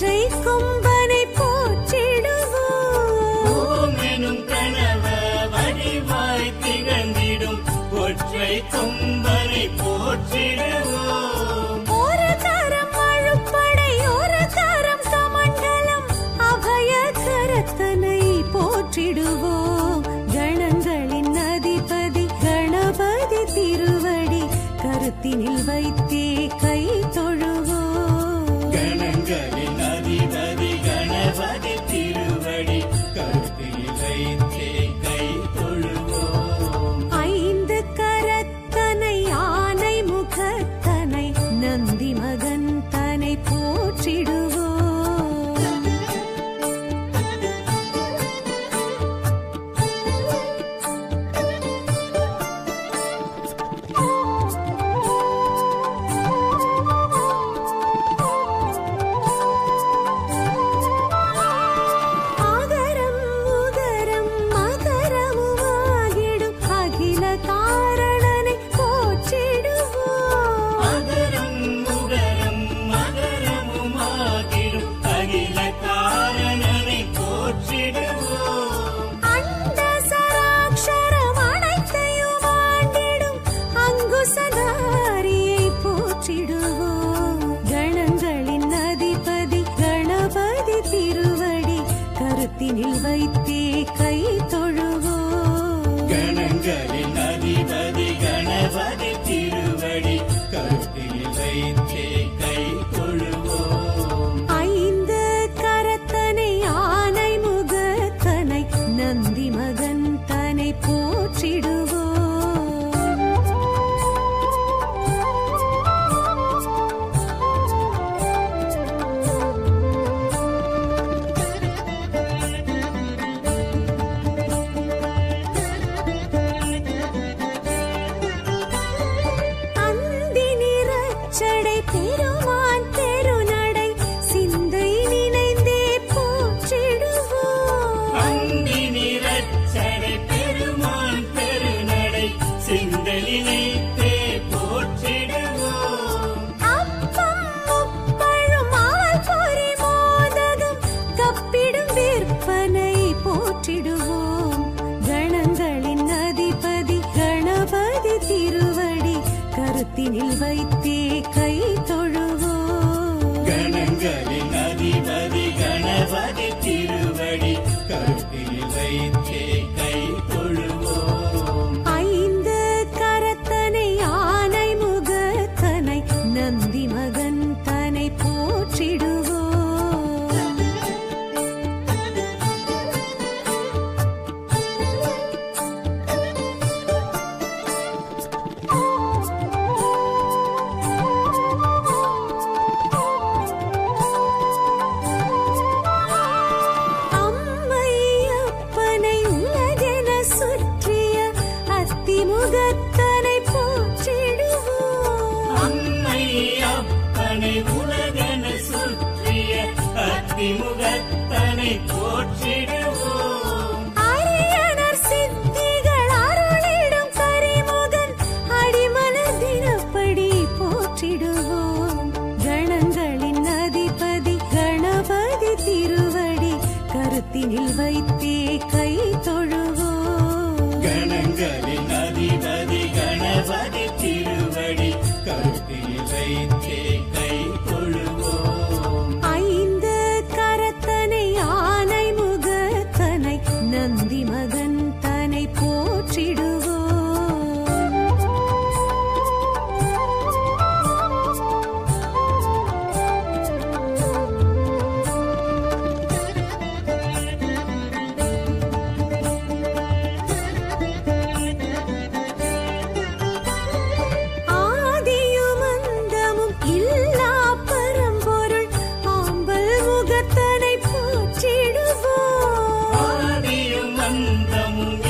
வெற்றி கொம்பனை போற்றிடுவோம். எனும் கனவ வடிவாய் திகழ்ந்திடும். ஒற்றை கொம்பனை போற்றிடுவோம். ஒரு தரம் அழுப்படை ஒரு தரம் கணபதி திருவடி கருத்தினில் வைத்தே காற்றிடும் அறிமுகத்தனை போற்றிடுவோம். அரியணர் சித்திகள் அருளிடும் கரிமுகன் அடிமன தினப்படி போற்றிடுவோம். கணங்களின் அதிபதி கணபதி திருவடி கருத்தினில் வைத்தே கை தொழுவோம். கணங்களின் அதிபதி கணபதி திருவடி கருத்தில் வைத்தே Thank you.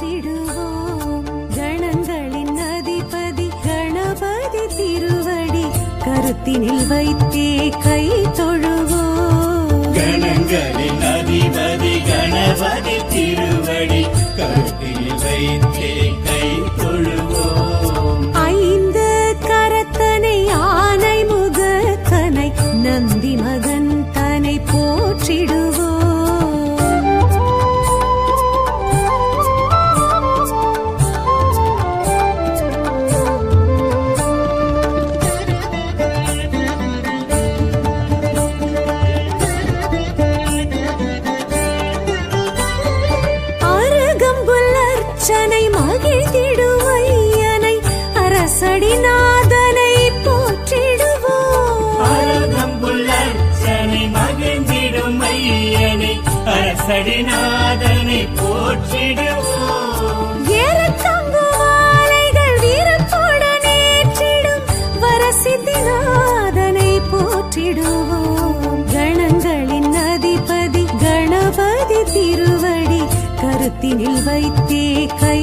வாசிடுவோம் கணங்களின் அதிபதி கணபதி திருவடி கருத்தினில் வைத்தே கை தொழுவோம். கணங்களின் அதிபதி கணபதி திருவடி கருத்தினில் வைத்தே கை தொழு அரசடிநாதனை போற்றிடுவோம். அழகம்புள்ளனை மகிழ்ந்திடும் ஐயனை அரசடிநாதனை போற்றிடுவோம். ஏறத்தங்கு மாலைகள் வீரத்துடன் ஏற்றிடும் வரசித்திநாதனை போற்றிடுவோம். கணங்களின் அதிபதி கணபதி திருவடி கருத்தினில் வைத்தே கை